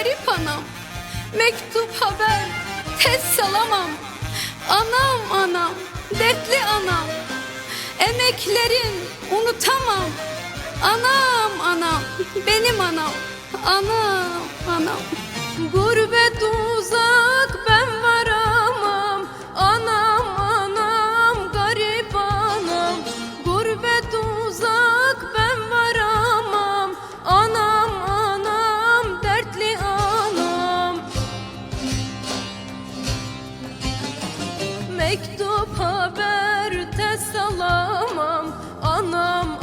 garip anam. Mektup haber tez salamam. Anam anam dertli anam. Emeklerin unutamam. Anam anam benim anam. Anam anam. Gurbet uzak ben Mektup haber tez alamam Anam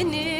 seni.